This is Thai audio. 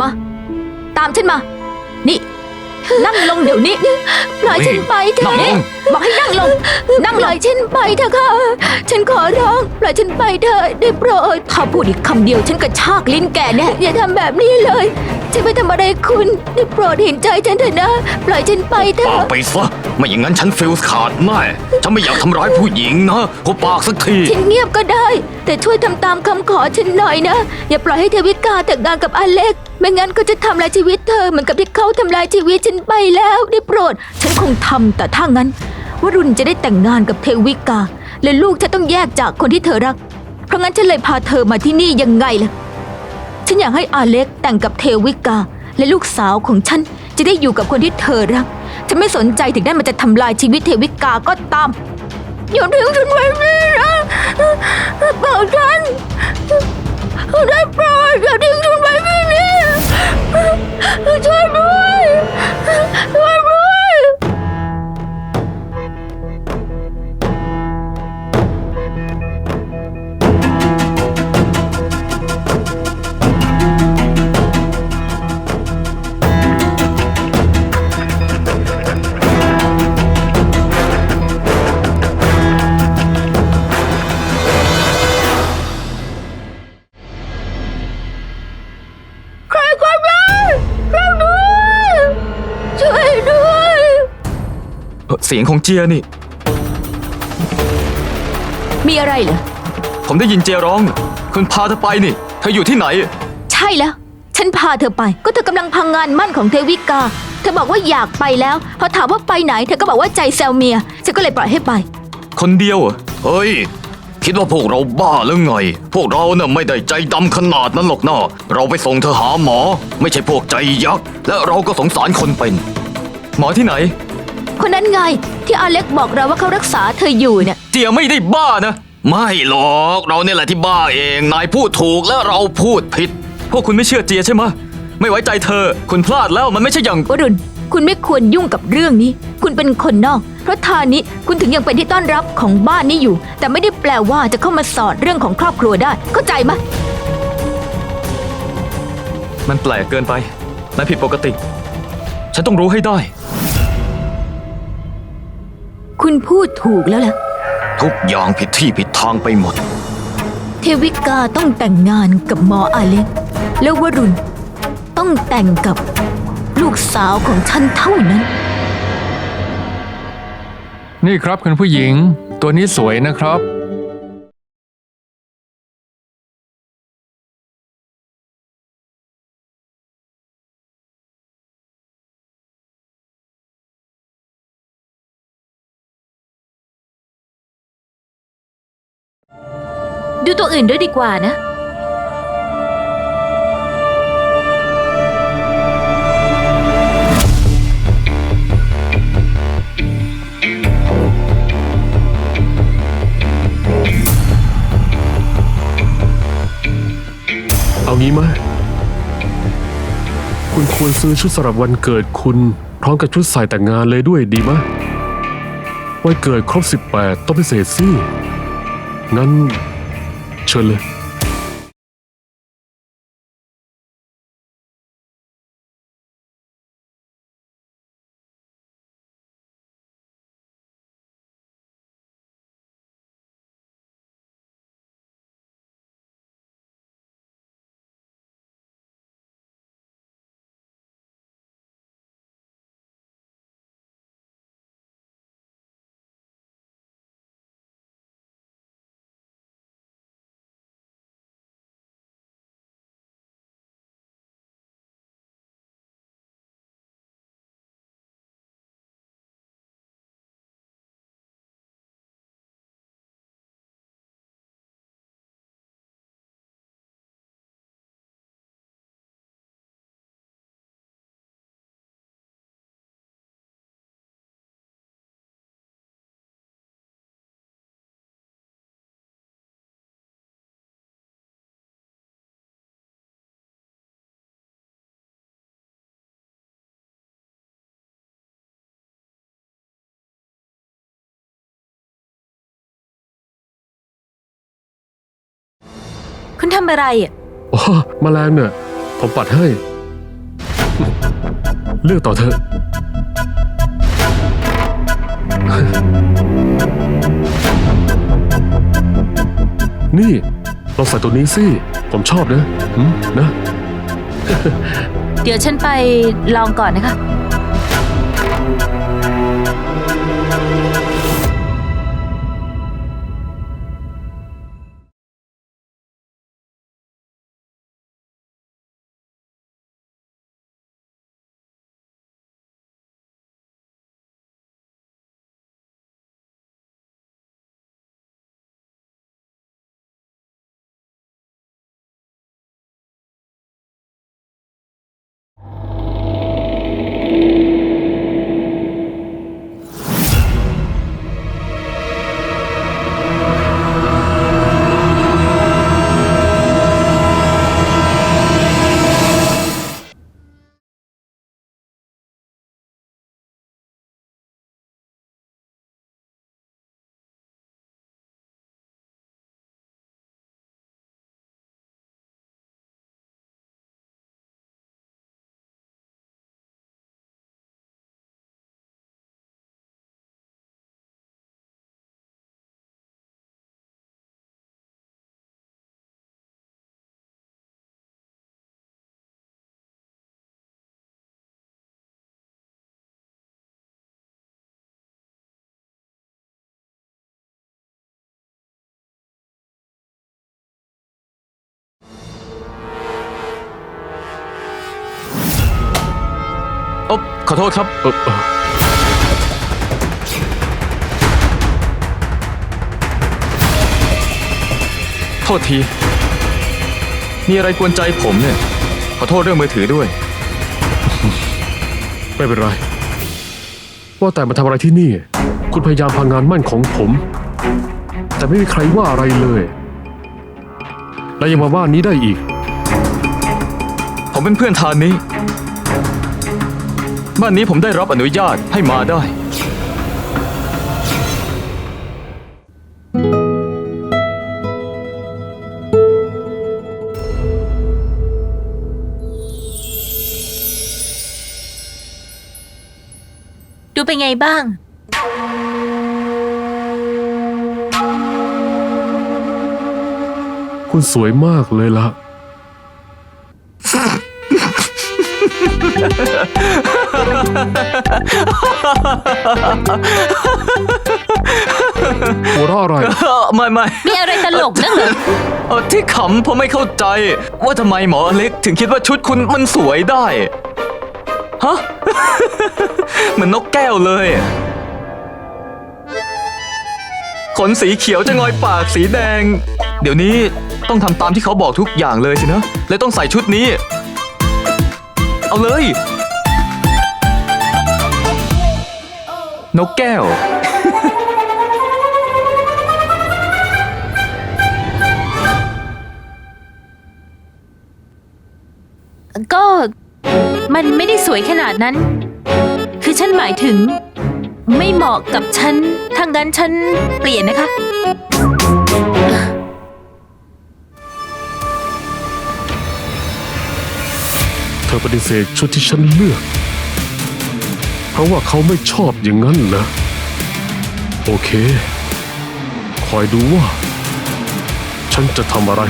มา ตามฉันมา นี่ นั่งลงเดี๋ยวนี้ ปล่อยฉันไปเถนั่งลอะง บอกให้นั่งลง นั่งปลล่งอยฉันไปเถอะค่ะ ฉันขอร้อง ปล่อยฉันไปเถอะได้โปรด ถ้าพูดอีกคำเดียวฉันกระชากลิ้นแกแน่อย่าทำแบบนี้เลย ฉันไม่ทำอะไรคุณได้โปรดเห็นใจฉันเถอะนะ ปล่อยฉันไปเถปาอะ กไปซะไม่อย่างนั้นฉันฟิลขาดแน่ฉันไม่อยากทำร้ายผู้หญิงนะหัวปากสักที ฉันเงียบก็ได้ แต่ช่วยทำตามคำขอฉันหน่อยนะ อย่าปล่อยให้เทวิกาแต่งงานกับอเล็ก ไม่งั้นก็จะทำลายชีวิตเธอเหมือนกับที่เขาทำลายชีวิตฉันไปแล้วได้โปรด ฉันคงทำแต่ถ้างั้นวรุณจะได้แต่งงานกับเทวิกา และลูกจะต้องแยกจากคนที่เธอรัก เพราะงั้นฉันเลยพาเธอมาที่นี่ยังไงล่ะ ฉันอยากให้อาเล็กแต่งกับเทวิกา และลูกสาวของฉันจะได้อยู่กับคนที่เธอรัก ฉันไม่สนใจถึงได้มันจะทำลายชีวิตเทวิกาก็ตาม อย่าทิ้งฉันไว้นี่นะเปล่าฉันได้โปรดอย่าทิ้งฉันไว้ที่นี่ช่วยด้วยช่วย สียงของเจียนี่ มีอะไรเหรอ ผมได้ยินเจียร้องคุณพาเธอไปนี่ เธออยู่ที่ไหน ใช่แล้ว ฉันพาเธอไป ก็เธอกำลังพังงานมั่นของเทวิกา เธอบอกว่าอยากไปแล้ว พอถามว่าไปไหน เธอก็บอกว่าใจแซวเมีย ฉันก็เลยปล่อยให้ไป คนเดียวเหรอเฮ้ย คิดว่าพวกเราบ้าหรือไง พวกเราน่ะไม่ได้ใจดำขนาดนั้นหรอกนะเราไปส่งเธอหาหมอ ไม่ใช่พวกใจยักษ์และเราก็สงสารคนเป็น หมอที่ไหน คนนั้นไง ที่อาเล็กบอกเราว่าเขารักษาเธออยู่เนี่ย เจียไม่ได้บ้านะ ไม่หรอกเราเนี่ยแหละที่บ้าเองนายพูดถูกและเราพูดผิด พวกคุณไม่เชื่อเจียใช่ไหมะไม่ไว้ใจเธอ คุณพลาดแล้วมันไม่ใช่อย่าง วรุณ คุณไม่ควรยุ่งกับเรื่องนี้ คุณเป็นคนนอก เพราะทานี้คุณถึงยังเป็นที่ต้อนรับของบ้านนี้อยู่ แต่ไม่ได้แปลว่าจะเข้ามาสอดเรื่องของครอบครัวได้ เข้าใจไหมมันแปลกเกินไปมันผิดปกติ ฉันต้องรู้ให้ได้ คุณพูดถูกแล้วล่ะ ทุกอย่างผิดที่ผิดทางไปหมด เทวิกาต้องแต่งงานกับหมออาเล็ก แล้ววรุณ ต้องแต่งกับลูกสาวของฉันเท่านั้น นี่ครับคุณผู้หญิง ตัวนี้สวยนะครับ ดูตัวอื่นด้วยดีกว่านะ เอางี้ไหมคุณควรซื้อชุดสำหรับวันเกิดคุณ พร้อมกับชุดใส่แต่งงานเลยด้วยดีไหมวันเกิดครบ 18 ต้องพิเศษสิ งั้น เทำอะไรอะอ๋อแมลงเนี่ยผมปัดให้ เลือกต่อเถอะ นี่ลองใส่ตัวนี้สิ ผมชอบนะหืมนะ เดี๋ยวฉันไปลองก่อนนะคะ ขอโทษครับเออเออโทษที มีอะไรกวนใจผมเนี่ย ขอโทษเรื่องมือถือด้วย ไม่เป็นไร ว่าแต่มาทำอะไรที่นี่ คุณพยายามพังงานมั่นของผม แต่ไม่มีใครว่าอะไรเลย และยังมาว่านี้ได้อีก ผมเป็นเพื่อนทานนี้ บ้านนี้ผมได้รับอนุญาตให้มาได้ ดูเป็นไงบ้าง คุณสวยมากเลยล่ะ หัวเราะอะไร เออไม่ไม่มีอะไรตลกนั่งเหรอเออที่ขำเพราะไม่เข้าใจ ว่าทำไมหมออเล็กถึงคิดว่าชุดคุณมันสวยได้ ฮะ เหมือนนกแก้วเลย ขนสีเขียวจะงอยปากสีแดง เดี๋ยวนี้ต้องทำตามที่เขาบอกทุกอย่างเลยสินะ และต้องใส่ชุดนี้ เอาเลย นกแก้ว ก็มันไม่ได้สวยขนาดนั้น คือฉันหมายถึง ไม่เหมาะกับฉันถ้างั้นฉันเปลี่ยนนะคะ ธอปฏิเสธชุดที่ฉันเลือก เพราะว่าเขาไม่ชอบอย่างนั้นนะ โอเค คอยดูว่า ฉันจะทำอะไร